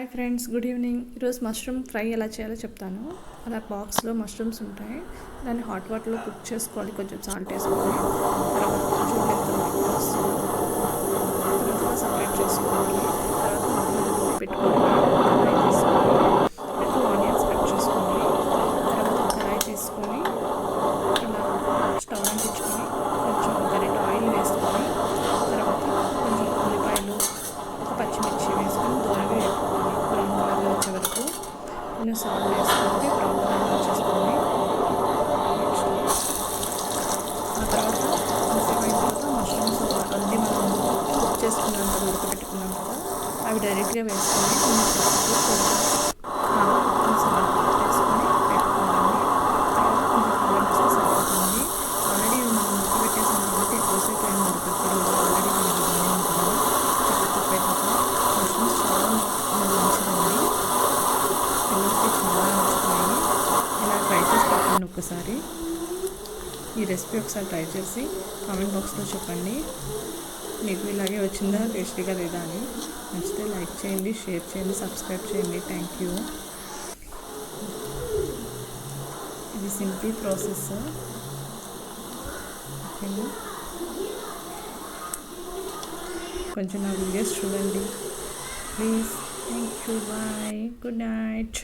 Hi friends good evening ఈరోజు mushroom fry ఎలా చేయాలో చెప్తాను. అలా బాక్స్లో మష్రూమ్స్ ఉంటాయి. దాన్ని హాట్ వాటర్లో కుక్ చేసుకోవాలి. కొంచెం సాల్ట్ వేసుకోవాలి తర్వాత కొంచెం చేసుకోండి వేసుకొని బ్రౌన్ కలర్లో ఆ తర్వాత కొంచెం అయిన తర్వాత మష్రూమ్స్ అన్నీ మనం కుక్ చేసుకున్నాం కదా ఉడకబెట్టుకున్నాం కదా. అవి డైరెక్ట్గా వేసుకొని చేసి ఒక్కసారి ఈ రెసిపీ ఒకసారి ట్రై చేసి కామెంట్ బాక్స్లో చెప్పండి. మీకు ఇలాగే వచ్చిందా టేస్టీగా లేదా అని. నచ్చితే లైక్ చేయండి షేర్ చేయండి సబ్స్క్రైబ్ చేయండి. Thank you. ఇది సింపుల్ ప్రాసెస్. ఓకేనా? కొంచెం నా వీడియోస్ చూడండి. Please. Thank you. Bye. Good night.